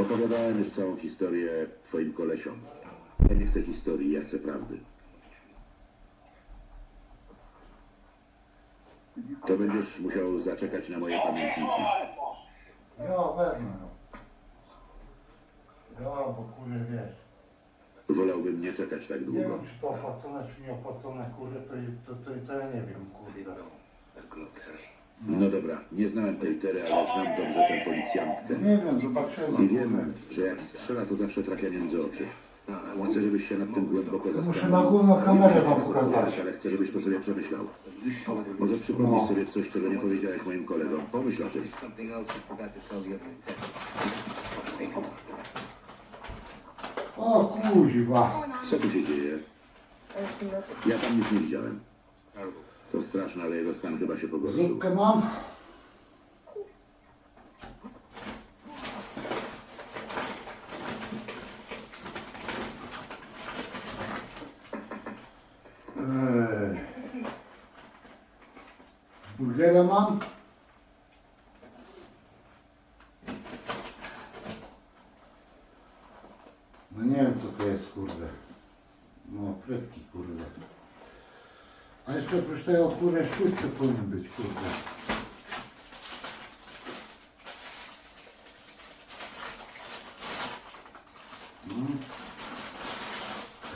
Opowiadałem już całą historię twoim kolesiom. Ja nie chcę historii, ja chcę prawdy. To będziesz musiał zaczekać na moje pamiętniki. Jo, wezmę no. Bo kurde wiesz. Wolałbym nie czekać tak Nie długo. wiem czy to opłacone, czy nie opłacone, kurde, to, to, to, to ja nie wiem, kurde. No dobra, nie znałem tej Tery, ale znam dobrze tę policjantkę. Nie wiem, zobaczymy. I wiem, że jak strzela, to zawsze trafia między oczy. Chcę, żebyś się nad tym głęboko Muszę zastanowił. na główną kamerę wam pokazać. Ale chcę, żebyś to sobie przemyślał. Może przypomnisz No. sobie coś, czego nie powiedziałeś moim kolegom. Pomyśl o tym. O kuźwa. Co tu się dzieje? Ja tam nic nie widziałem. To straszne, ale jego stan chyba się pogorszył. Zupkę mam? Eee. Burgera mam? No nie wiem co to jest kurde. No frytki kurde. A jeszcze oprócz tego kurde sztućce powinny być kurde. No.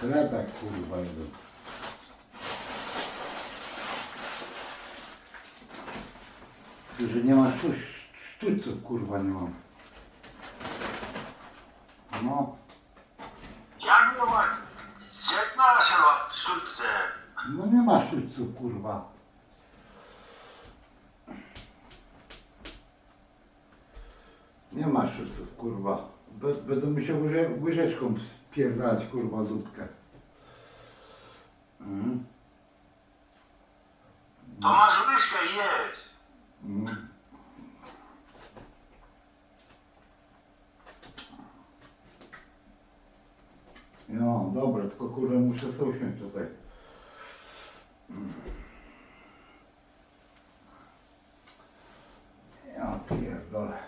Chlebek kurwa jeden. Że nie ma sztućców kurwa nie mam. No. No nie ma sztućców kurwa. Nie ma sztućców kurwa. Będę musiał łyże- łyżeczką spierdalać kurwa zupkę. Mm. To masz łyżkę i jedz. Mm. No dobra, tylko kurde muszę sobie usiąść tutaj. Ja pierdolę.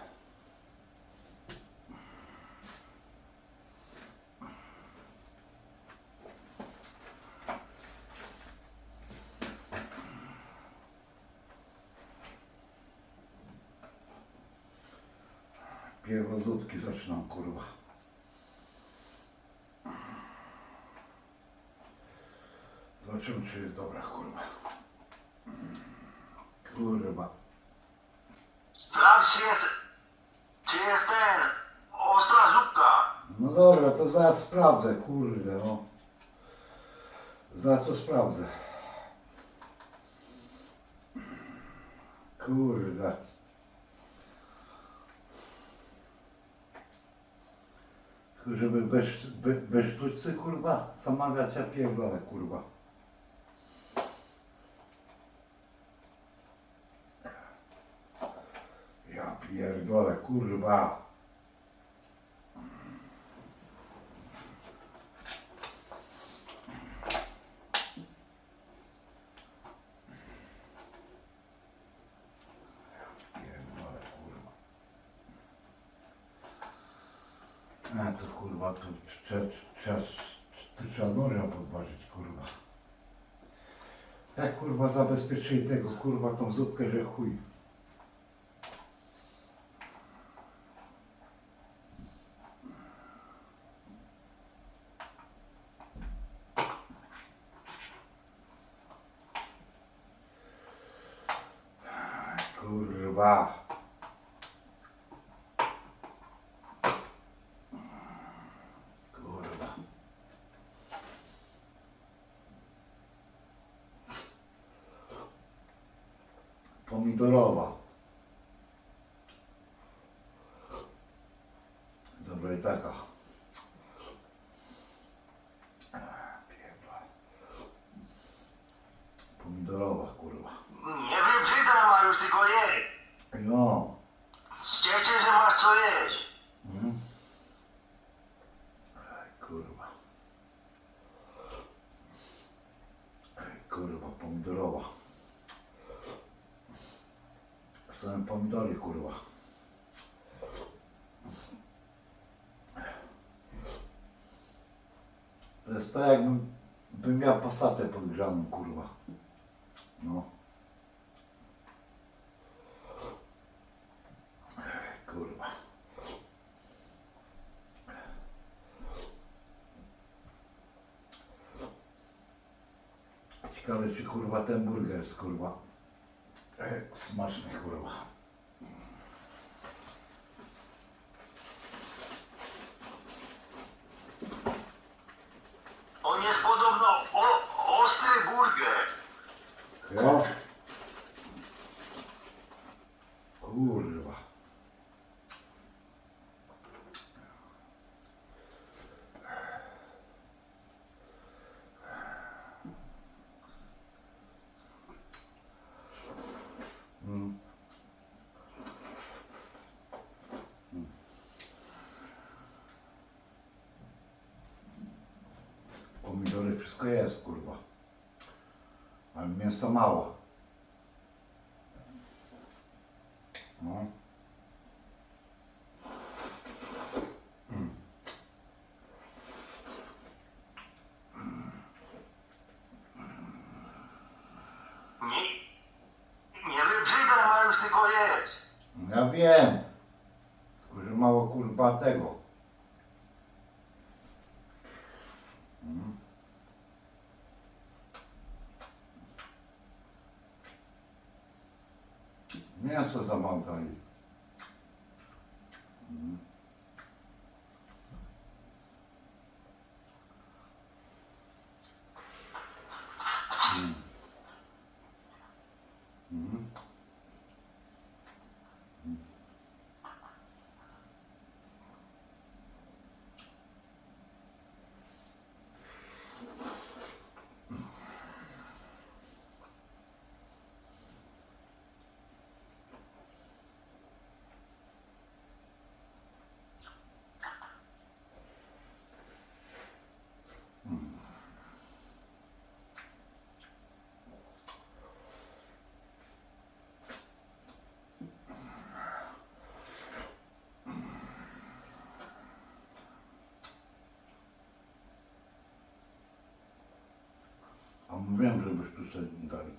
Pierwozutki zaczynam kurwa. Zobaczymy czy jest dobra kurwa. Kurwa. Sprawdź, czy jest, czy jest ten, ostra zupka. No dobra, to zaraz sprawdzę, kurde no. Zaraz to sprawdzę. Kurde. Żeby bez, bez, sztućcy kurwa zamawiać ja pierdolę kurwa. Ja pierdolę kurwa. Pierdolę, kurwa. A to kurwa, to trzeba, trzeba, trzeba noża podważyć, kurwa. Tak kurwa zabezpieczyli tego kurwa tą zupkę, że chuj. Kurwa. Kurwa. Pomidorowa. Dobra i taka. Pierdolę. Pomidorowa, kurwa. Nie wybrzydzaj Mariusz, tylko je. No. Cieszę, że masz co jeść. Mm. Aj, kurwa. Aj, kurwa, pomidorowa. Same pomidory, kurwa. To jest tak jakbym bym miał pasatę podgrzaną, kurwa. No. Kurwa. Ciekawe czy kurwa ten burger jest kurwa e, smaczny kurwa. Jest, kurwa. Ale mięsa mało. Nessas avantagens. A mówiłem, żebyś tu sobie nie dali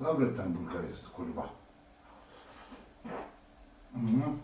Dobry ten burger jest, kurwa. Mhm.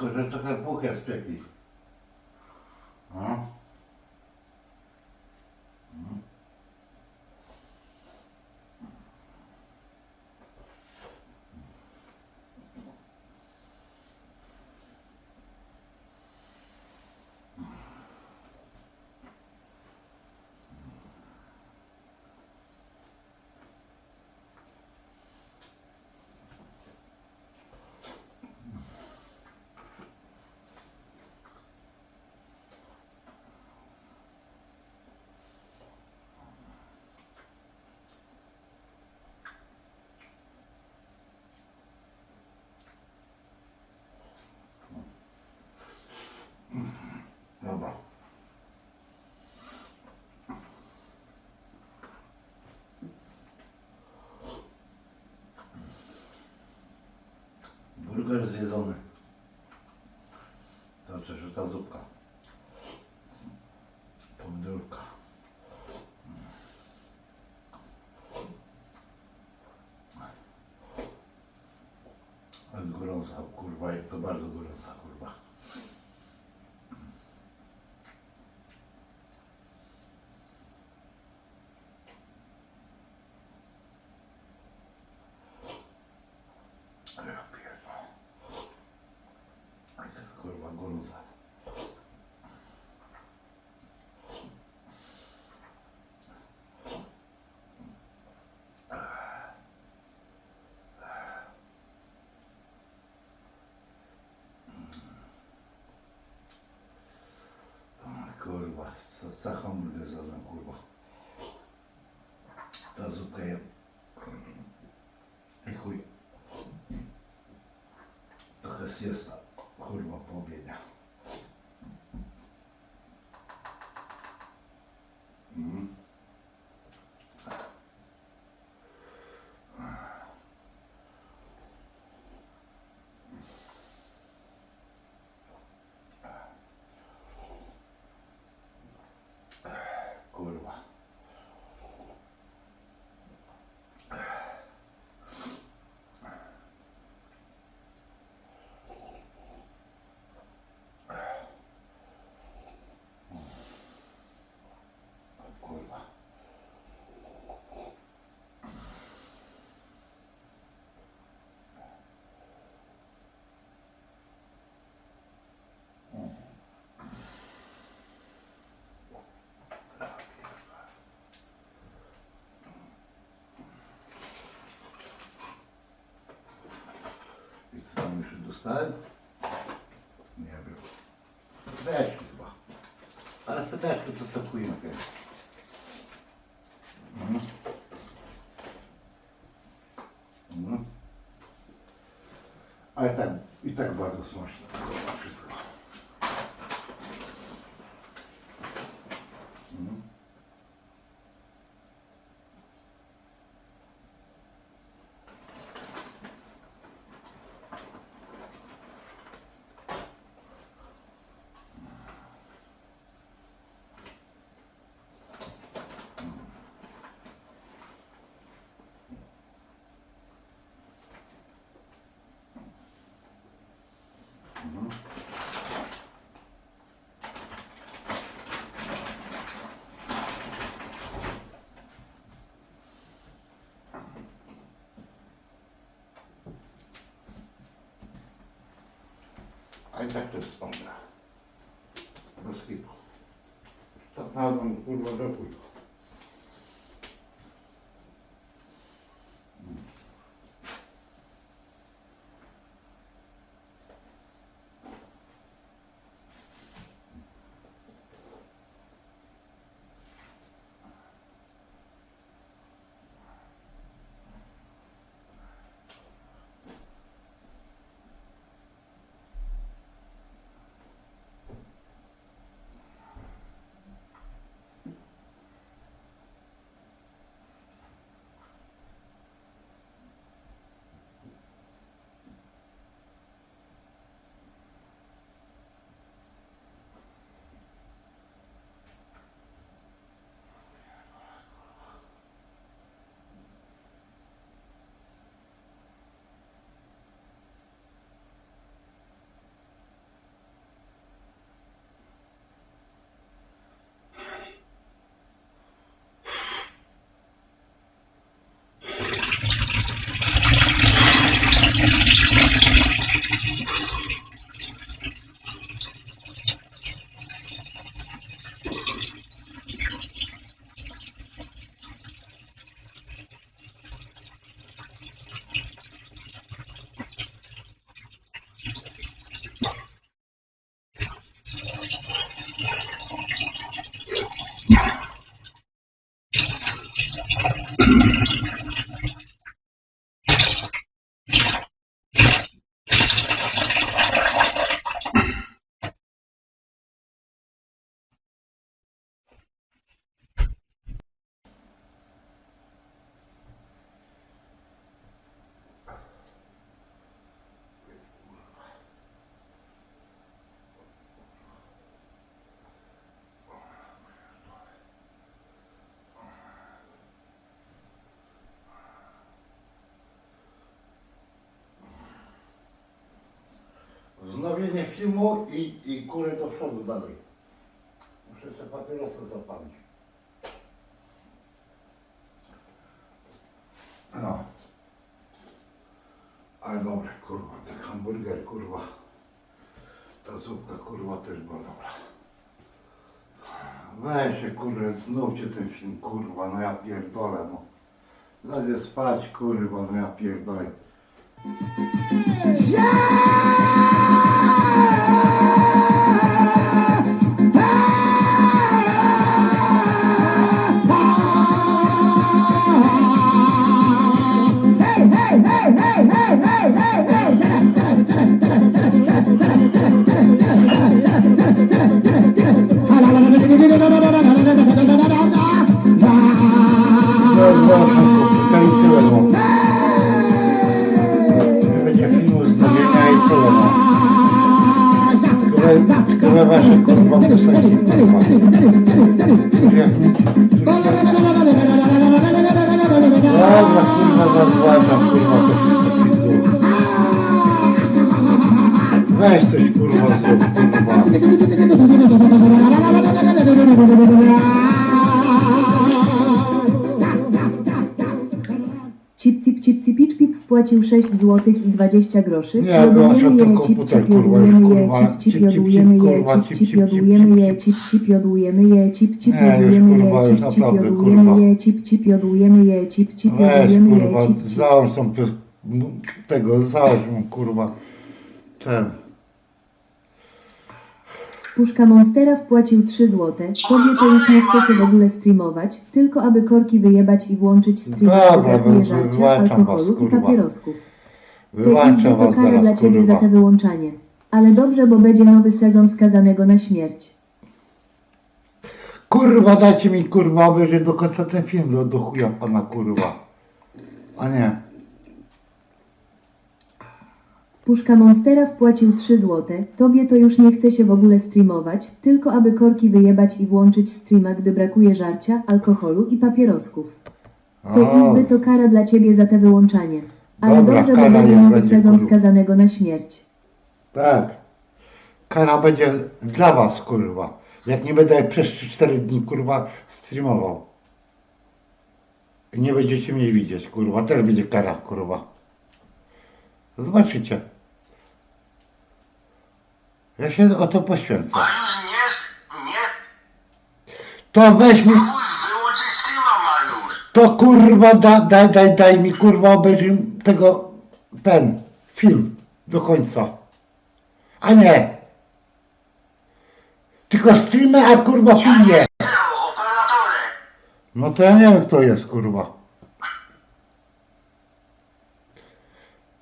Tylko, że trochę puchę spiekli. No. Mm. Dobra. Burger zjedzony. To też ta zupka. Pomidorka. Ale gorąca, kurwa, jak to bardzo gorąca, kurwa. yes. Dostałem? Nie wiem. Peteczki chyba. Ale peteczki to sokują sobie. Mhm. Mhm. Ale tak, i tak bardzo smaczne. Wszystko. Mhm. Mhm. A i tak to jest spąga. Bez kitu. Tak nazwą kurwa do chuj. Ustawienie filmu i, i kurę do przodu dalej. Muszę sobie papierosa zapalić. No. Ale dobre, kurwa, ten hamburger, kurwa. Ta zupka, kurwa, też była dobra. Weź się, kurwa, znówcie ten film, kurwa, no ja pierdolę, no. Zadzie spać, kurwa, no ja pierdolę. No, Które wasze, kurwa, piosenki, kurwa. Dobra, kurwa, zazwalczam, kurwa, to wszystko pizdu. Weź coś, kurwa, zrób, kurwa. wpłacił 6 zł i 20 groszy. Nie, to je, cip cip kurwa, jodłujemy je, cip cip, cip, je, cip cip, cip, je, cip. cip cip jodłujemy je, cip cip kurwa, je, cip cip kurwa. je, cip cip jodłujemy je, cip cip Weź, jodłujemy je, cip cip. załóż tą tego, załóż kurwa, ten. Puszka Monstera wpłacił 3 zł. Tobie to już nie chce się w ogóle streamować, tylko aby korki wyjebać i włączyć stream, Dobra, wy- żarcia, wyłączam was, alkoholu i kurwa. papierosków. Wyłączam izby to was kara dla zaraz, ciebie za kurwa. te wyłączanie. Ale dobrze, bo będzie nowy sezon skazanego na śmierć. Kurwa, dajcie mi, kurwa, obejrzeć do końca ten film, do, do chuja pana, kurwa. A nie. Puszka Monstera wpłacił 3 zł. Tobie to już nie chce się w ogóle streamować, tylko aby korki wyjebać i włączyć streama, gdy brakuje żarcia, alkoholu i papierosków. Te O, izby to kara dla ciebie za te wyłączanie. Ale Dobra, dobrze, bo kara będzie niech nowy będzie, sezon kurwa. skazanego na śmierć. tak. Kara będzie dla was, kurwa. Jak nie będę przez 4 dni, kurwa, streamował. I nie będziecie mnie widzieć, kurwa. Też będzie kara, kurwa. Zobaczycie. Ja się o to poświęcę. Mariusz, nie, nie To weź mi, próbuj wyłączyć streama, Mariusz. to kurwa, da, daj, daj, daj mi, kurwa, obejrzyj tego, ten film do końca. A nie. Tylko streamy, a kurwa film nie. Zero. No to ja nie wiem kto jest, kurwa.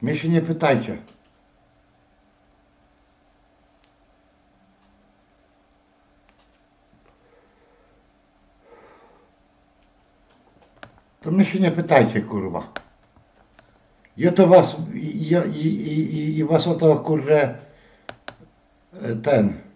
Mnie się nie pytajcie. To mnie się nie pytajcie, kurwa. Ja to was, i, i, i, i, was o to, kurze, e, ten,